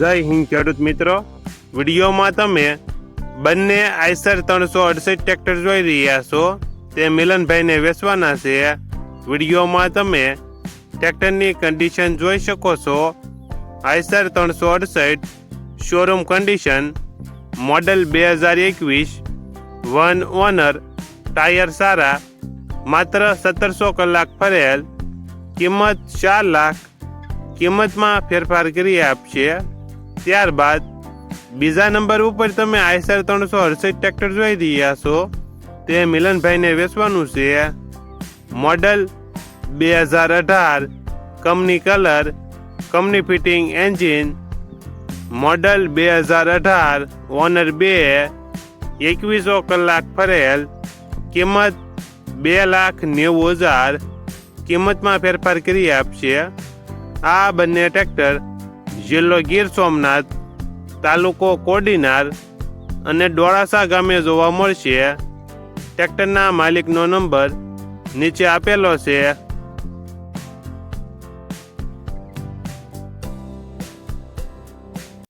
જય હિન્દ ખેડૂત મિત્રો. વિડીયોમાં તમે બંને આઈસર ત્રણસો અડસઠ ટ્રેક્ટર જોઈ રહ્યા છો. તે મિલનભાઈને વેચવાના છે. વિડીયોમાં તમે ટ્રેક્ટરની કન્ડિશન જોઈ શકો છો. આઈસર ત્રણસો અડસઠ શોરૂમ કન્ડિશન મોડલ બે હજાર એકવીસ વન ઓનર ટાયર સારા, માત્ર સત્તરસો કલાક ફરેલ, કિંમત ચાર લાખ, કિંમતમાં ફેરફાર કરી આપશે. ત્યારબાદ બીજા નંબર ઉપર તમે આઈસર ત્રણસો અડસઠ ટ્રેક્ટર જોઈ રહ્યા છો. તે મિલનભાઈને વેચવાનું છે. મોડલ બે હજાર અઢાર, company colour, company fitting engine, model બે હજાર અઢાર, ઓનર બે, એકવીસો કલાક ફરેલ, કિંમત બે લાખ નેવું હજાર, કિંમતમાં ફેરફાર કરી આપશે. આ બંને ટ્રેક્ટર જિલ્લો ગીર સોમનાથ, તાલુકો કોડીનાર અને ડોળાસા ગામે જોવા મળશે. ટ્રેક્ટરના માલિકનો નંબર નીચે આપેલો છે.